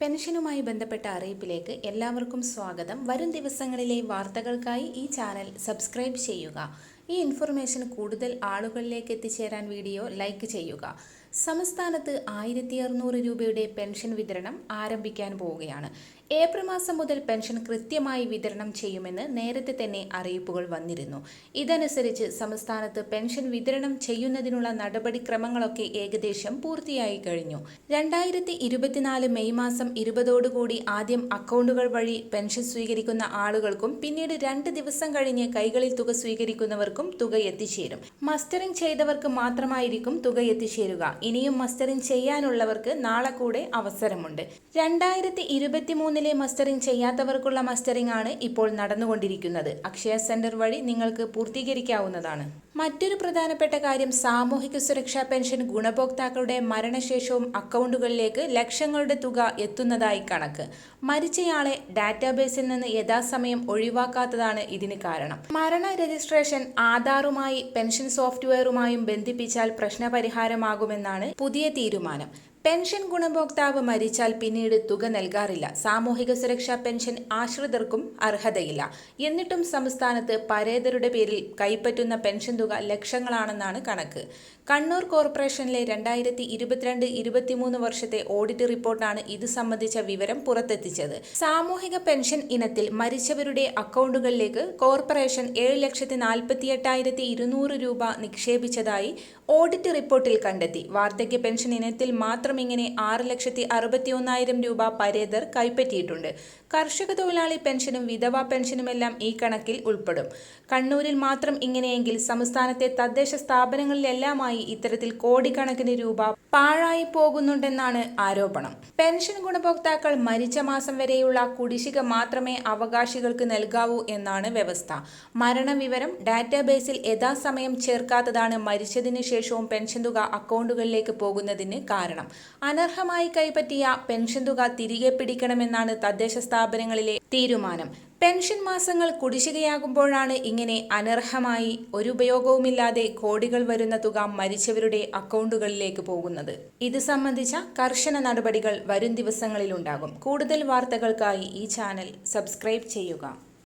പെൻഷനുമായി ബന്ധപ്പെട്ട അറിയിപ്പിലേക്ക് എല്ലാവർക്കും സ്വാഗതം. വരും ദിവസങ്ങളിലെ വാർത്തകൾക്കായി ഈ ചാനൽ സബ്സ്ക്രൈബ് ചെയ്യുക. ഈ ഇൻഫർമേഷൻ കൂടുതൽ ആളുകളിലേക്ക് എത്തിച്ചേരാൻ വീഡിയോ ലൈക്ക് ചെയ്യുക. സംസ്ഥാനത്ത് ആയിരത്തി അറുന്നൂറ് രൂപയുടെ പെൻഷൻ വിതരണം ആരംഭിക്കാൻ പോവുകയാണ്. ഏപ്രിൽ മാസം മുതൽ പെൻഷൻ കൃത്യമായി വിതരണം ചെയ്യുമെന്ന് നേരത്തെ തന്നെ അറിയിപ്പുകൾ വന്നിരുന്നു. ഇതനുസരിച്ച് സംസ്ഥാനത്ത് പെൻഷൻ വിതരണം ചെയ്യുന്നതിനുള്ള നടപടിക്രമങ്ങളൊക്കെ ഏകദേശം പൂർത്തിയായി കഴിഞ്ഞു. രണ്ടായിരത്തി ഇരുപത്തിനാല് മെയ് മാസം ഇരുപതോടുകൂടി ആദ്യം അക്കൗണ്ടുകൾ വഴി പെൻഷൻ സ്വീകരിക്കുന്ന ആളുകൾക്കും പിന്നീട് രണ്ട് ദിവസം കഴിഞ്ഞ് കൈകളിൽ തുക സ്വീകരിക്കുന്നവർക്കും തുക എത്തിച്ചേരും. മസ്റ്ററിംഗ് ചെയ്തവർക്ക് മാത്രമായിരിക്കും തുക എത്തിച്ചേരുക. ഇനിയും മസ്റ്ററിംഗ് ചെയ്യാനുള്ളവർക്ക് നാളെ കൂടെ അവസരമുണ്ട്. രണ്ടായിരത്തി ഇരുപത്തി മൂന്നിലെ മസ്റ്ററിംഗ് ചെയ്യാത്തവർക്കുള്ള മസ്റ്ററിംഗ് ആണ് ഇപ്പോൾ നടന്നുകൊണ്ടിരിക്കുന്നത്. അക്ഷയ സെന്റർ വഴി നിങ്ങൾക്ക് പൂർത്തീകരിക്കാവുന്നതാണ്. മറ്റൊരു പ്രധാനപ്പെട്ട കാര്യം സാമൂഹിക സുരക്ഷാ പെൻഷൻ ഗുണഭോക്താക്കളുടെ മരണശേഷവും അക്കൗണ്ടുകളിലേക്ക് ലക്ഷങ്ങളുടെ തുക എത്തുന്നതായി കണക്ക്. മരിച്ചയാളെ ഡാറ്റാബേസിൽ നിന്ന് യഥാസമയം ഒഴിവാക്കാത്തതാണ് ഇതിന് കാരണം. മരണ രജിസ്ട്രേഷൻ ആധാറുമായി പെൻഷൻ സോഫ്റ്റ്വെയറുമായും ബന്ധിപ്പിച്ചാൽ പ്രശ്നപരിഹാരമാകുമെന്നാണ് പുതിയ തീരുമാനം. പെൻഷൻ ഗുണഭോക്താവ് മരിച്ചാൽ പിന്നീട് തുക നൽകാറില്ല. സാമൂഹിക സുരക്ഷാ പെൻഷൻ ആശ്രിതർക്കും അർഹതയില്ല. എന്നിട്ടും സംസ്ഥാനത്ത് പരേതരുടെ പേരിൽ കൈപ്പറ്റുന്ന പെൻഷൻ തുക ലക്ഷങ്ങളാണെന്നാണ് കണക്ക്. കണ്ണൂർ കോർപ്പറേഷനിലെ രണ്ടായിരത്തി ഇരുപത്തിരണ്ട് ഇരുപത്തിമൂന്ന് വർഷത്തെ ഓഡിറ്റ് റിപ്പോർട്ടാണ് ഇത് സംബന്ധിച്ച വിവരം പുറത്തെത്തിച്ചത്. സാമൂഹിക പെൻഷൻ ഇനത്തിൽ മരിച്ചവരുടെ അക്കൗണ്ടുകളിലേക്ക് കോർപ്പറേഷൻ ഏഴ് ലക്ഷത്തി നാൽപ്പത്തി എട്ടായിരത്തി ഇരുന്നൂറ് രൂപ നിക്ഷേപിച്ചതായി ഓഡിറ്റ് റിപ്പോർട്ടിൽ കണ്ടെത്തി. വാർദ്ധക്യ പെൻഷൻ ഇനത്തിൽ മാത്രം ഇങ്ങനെ ആറ് ലക്ഷത്തി അറുപത്തി ഒന്നായിരം രൂപ പരേതർ കൈപ്പറ്റിയിട്ടുണ്ട്. കർഷക തൊഴിലാളി പെൻഷനും വിധവാ പെൻഷനുമെല്ലാം ഈ കണക്കിൽ ഉൾപ്പെടും. കണ്ണൂരിൽ മാത്രം ഇങ്ങനെയെങ്കിൽ സംസ്ഥാനത്തെ തദ്ദേശ സ്ഥാപനങ്ങളിലെല്ലാമായി ഇത്തരത്തിൽ കോടിക്കണക്കിന് രൂപ പാഴായി പോകുന്നുണ്ടെന്നാണ് ആരോപണം. പെൻഷൻ ഗുണഭോക്താക്കൾ മരിച്ച മാസം വരെയുള്ള കുടിശ്ശിക മാത്രമേ അവകാശികൾക്ക് നൽകാവൂ എന്നാണ് വ്യവസ്ഥ. മരണവിവരം ഡാറ്റാബേസിൽ യഥാസമയം ചേർക്കാത്തതാണ് മരിച്ചതിന് ശേഷവും പെൻഷൻ തുക അക്കൗണ്ടുകളിലേക്ക് പോകുന്നതിന് കാരണം. അനർഹമായി കൈപ്പറ്റിയ പെൻഷൻ തുക തിരികെ പിടിക്കണമെന്നാണ് തദ്ദേശ സ്ഥാപനങ്ങളിലെ തീരുമാനം. പെൻഷൻ മാസങ്ങൾ കുടിശ്ശികയാകുമ്പോഴാണ് ഇങ്ങനെ അനർഹമായി ഒരു ഉപയോഗവുമില്ലാതെ കോടികൾ വരുന്ന തുക മരിച്ചവരുടെ അക്കൗണ്ടുകളിലേക്ക് പോകുന്നത്. ഇത് സംബന്ധിച്ച കർശന നടപടികൾ വരും ദിവസങ്ങളിലുണ്ടാകും. കൂടുതൽ വാർത്തകൾക്കായി ഈ ചാനൽ സബ്സ്ക്രൈബ് ചെയ്യുക.